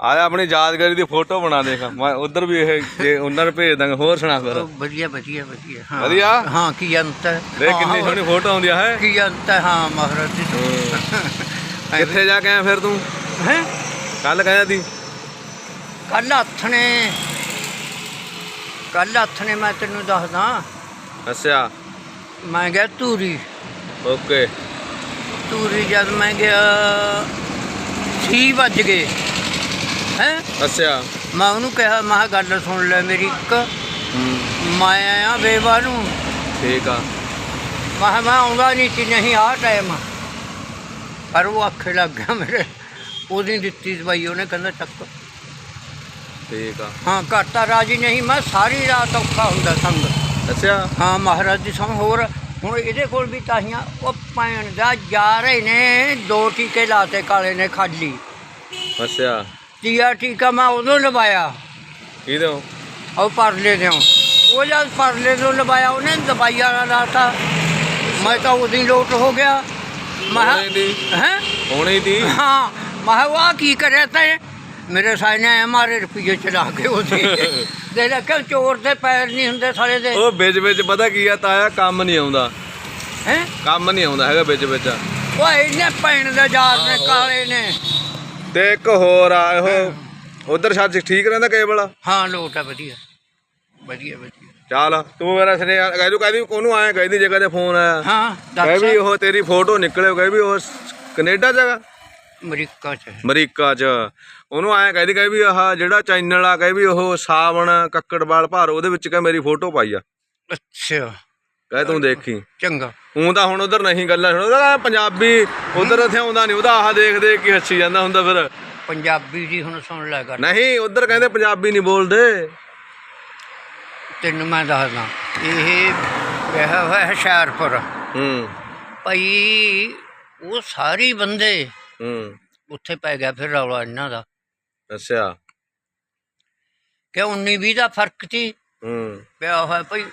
ਆਇਆ ਆਪਣੀ ਯਾਦਗਾਰੀ ਦੀ ਫੋਟੋ ਬਣਾ ਦੇਖ। ਮੈਂ ਉਧਰ ਵੀ ਇਹ ਜੇ ਉਹਨਾਂ ਨੂੰ ਭੇਜ ਦਾਂਗਾ ਹੋਰ ਸੁਣਾ ਫਿਰ। ਵਧੀਆ ਵਧੀਆ ਵਧੀਆ। ਹਾਂ। ਵਧੀਆ? ਹਾਂ ਕੀ ਅੰਤ ਹੈ? ਦੇਖ ਕਿੰਨੀ ਸੋਹਣੀ ਫੋਟੋ ਆਉਂਦੀ ਆ ਹੈ? ਕੀ ਅੰਤ ਹੈ? ਹਾਂ ਮਹਾਰਾਜ ਜੀ। ਕਿੱਥੇ ਜਾ ਕੇ ਆਇਆ ਫਿਰ ਤੂੰ? ਹੈ? ਕੱਲ ਕਹਿੰਦਾ ਸੀ? ਕੱਲ ਹੱਥ ਨੇ। ਕੱਲ ਹੱਥ ਨੇ ਮੈਂ ਤੈਨੂੰ ਦੱਸਦਾ। ਅੱਛਾ। ਮੈਂ ਗਿਆ ਧੂਰੀ। ਓਕੇ। ਧੂਰੀ ਜਦ ਮੈਂ ਗਿਆ 6 ਵੱਜ ਗਏ। ਹੈ। ਅੱਛਾ। ਮੈਂ ਉਹਨੂੰ ਕਿਹਾ ਮੈਂ ਕਿਹਾ ਗੱਲ ਸੁਣ ਲੈ ਮੇਰੀ ਇੱਕ। ਹੂੰ। ਮੈਂ ਆਇਆ ਬੇਵਾ ਨੂੰ। ਠੀਕ ਆ। ਮੈਂ ਕਿਹਾ ਮੈਂ ਆਉਂਦਾ ਨਹੀਂ ਸੀ ਨਹੀਂ ਆਹ ਟਾਈਮ ਪਰ ਉਹ ਆਖੇ ਲੱਗ ਗਿਆ ਮੇਰੇ। ਉਹਦੀ ਦਿੱਤੀ ਦਵਾਈ ਉਹਨੇ ਕਹਿੰਦਾ ਚੱਕ। ਠੀਕ ਆ। ਹਾਂ ਘਾਟਾ ਰਾਜੀ ਨਹੀਂ ਮੈਂ ਸਾਰੀ ਰਾਤ ਔਖਾ ਹੁੰਦਾ ਸੰਗ। ਅੱਛਾ। ਹਾਂ ਮਹਾਰਾਜ ਦੀ ਸੰਗ ਹੋਰ ਹੁਣ ਇਹਦੇ ਕੋਲ ਵੀ ਤਾਹੀਆਂ ਉਹ ਪੈਣ ਦਾ ਜਾ ਰਹੇ ਨੇ ਦੋ ਟੀਕੇ ਲਾਤੇ ਕਾਲੇ ਨੇ ਖਾਲੀ। ਅੱਛਾ। ਤੀਆ ਟੀਕਾ ਮੈਂ ਉਦੋਂ ਲਵਾਇਆ। ਕਿਹਦੇ ਹੋ ਉਹ ਪਰਲੇ ਦਿਓ। ਉਹ ਜਦ ਪਰਲੇ ਤੋਂ ਲਵਾਇਆ ਉਹਨੇ ਦਵਾਈ ਵਾਲਾ ਲਾਤਾ। ਮੈਂ ਤਾਂ ਉਹਦੀ ਲੋਟ ਹੋ ਗਿਆ। ਦੀ? ਹੈ? ਹੋਣੀ ਦੀ? ਕੀ ਕਰਿਆ ਤੈਂ? ਮੇਰੇ ਸਾਈਨੇ ਮਾਰੇ ਰੁਪਈਏ ਚਲਾ ਕੇ ਉਹਦੇ। ਦੇ ਲੈ ਕਿ ਚੋਰ ਦੇ ਪੈਰ ਨਹੀਂ ਹੁੰਦੇ ਸਾਲੇ ਦੇ। ਉਹ ਵਿੱਚ ਵਿੱਚ ਪਤਾ ਕੀ ਆ ਤਾਇਆ ਕੰਮ ਨਹੀਂ ਆਉਂਦਾ। ਹੈ? ਕੰਮ ਨਹੀਂ ਆਉਂਦਾ ਹੈਗਾ ਵਿੱਚ ਵਿੱਚ। ਉਹ ਇਹਨੇ ਪੈਣ ਦੇ ਯਾਰ ਨੇ ਕਾਲੇ ਨੇ। ਤੇ ਇੱਕ ਹੋਰ ਆ ਇਹੋ ਉਧਰ ਸੱਚ ਠੀਕ ਰਹਿੰਦਾ ਕੇਬਲ? ਹਾਂ ਲੋਟ ਆ ਵਧੀਆ। ਵਧੀਆ ਵਧੀਆ। ਚੱਲ ਤੂੰ ਮੇਰਾ ਸਨੇ ਕਹਿ ਦੂ ਕਹਿੰਦੀ ਉਹਨੂੰ ਆਇਆ ਕਹਿੰਦੀ ਜਗ੍ਹਾ ਤੇ ਫੋਨ ਆਇਆ। ਹਾਂ ਕਹਿ ਵੀ ਉਹ ਤੇਰੀ ਫੋਟੋ ਨਿਕਲੇ ਕਹਿ ਵੀ ਉਹ ਕੈਨੇਡਾ ਜਗ੍ਹਾ ਅਮਰੀਕਾ ਚ। ਹੈ। ਅਮਰੀਕਾ 'ਚ। ਉਹਨੂੰ ਆਇਆ ਕਹਿੰਦੀ ਕਹਿ ਵੀ ਆਹ ਜਿਹੜਾ ਚੈਨਲ ਆ ਕਹਿ ਵੀ ਉਹ ਸਾਵਣ ਕੱਕੜਵਾਲ ਭਾਰ ਉਹਦੇ ਵਿੱਚ ਕਹਿ ਮੇਰੀ ਫੋਟੋ ਪਾਈ ਆ। ਅੱਛਾ। ਕਹਿ ਤੂੰ ਦੇਖੀ। ਚੰਗਾ। ਹੂੰ ਤਾਂ ਹੁਣ ਉਧਰ ਨਹੀਂ ਗੱਲਾਂ ਸੁਣਦਾ ਪੰਜਾਬੀ ਉਧਰ ਇੱਥੇ ਆਉਂਦਾ ਨਹੀਂ ਉਹਦਾ ਆਹ ਦੇਖ ਦੇਖ ਕੇ ਹੱਸੀ ਜਾਂਦਾ ਹੁੰਦਾ ਫਿਰ। ਪੰਜਾਬੀ ਦੀ ਹੁਣ ਸੁਣ ਲੈ ਕਰ ਨਹੀਂ ਉਧਰ ਕਹਿੰਦੇ ਪੰਜਾਬੀ ਨਹੀਂ ਬੋਲਦੇ। ਤੈਨੂੰ ਮੈਂ ਦੱਸਦਾ ਇਹ ਵਿਆਹ ਹੋਇਆ ਹੁਸ਼ਿਆਰਪੁਰ। ਹੂੰ। ਭਾਈ ਉਹ ਸਾਰੇ ਬੰਦੇ ਹੂੰ। ਉੱਥੇ ਪੈ ਗਿਆ ਫਿਰ ਰੌਲਾ ਇਹਨਾਂ ਦਾ। ਅੱਛਾ। ਕਿ 19 20 ਦਾ ਫ਼ਰਕ ਸੀ? ਹੂੰ। ਪਿਆ ਹੋਇਆ ਭਾਈ